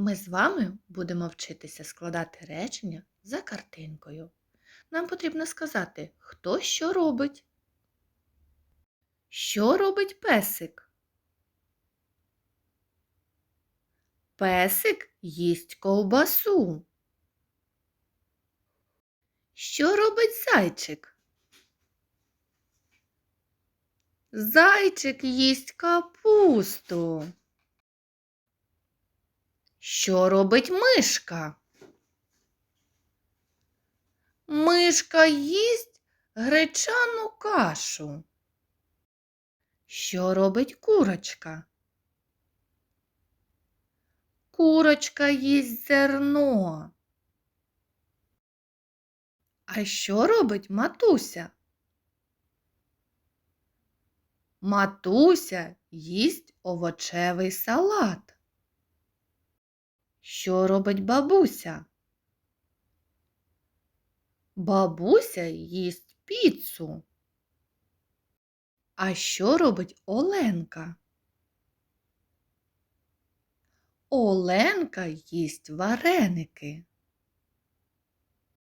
Ми з вами будемо вчитися складати речення за картинкою. Нам потрібно сказати, хто що робить. Що робить песик? Песик їсть ковбасу. Що робить зайчик? Зайчик їсть капусту. Що робить мишка? Мишка їсть гречану кашу. Що робить курочка? Курочка їсть зерно. А що робить матуся? Матуся їсть овочевий салат. Що робить бабуся? Бабуся їсть піцу. А що робить Оленка? Оленка їсть вареники.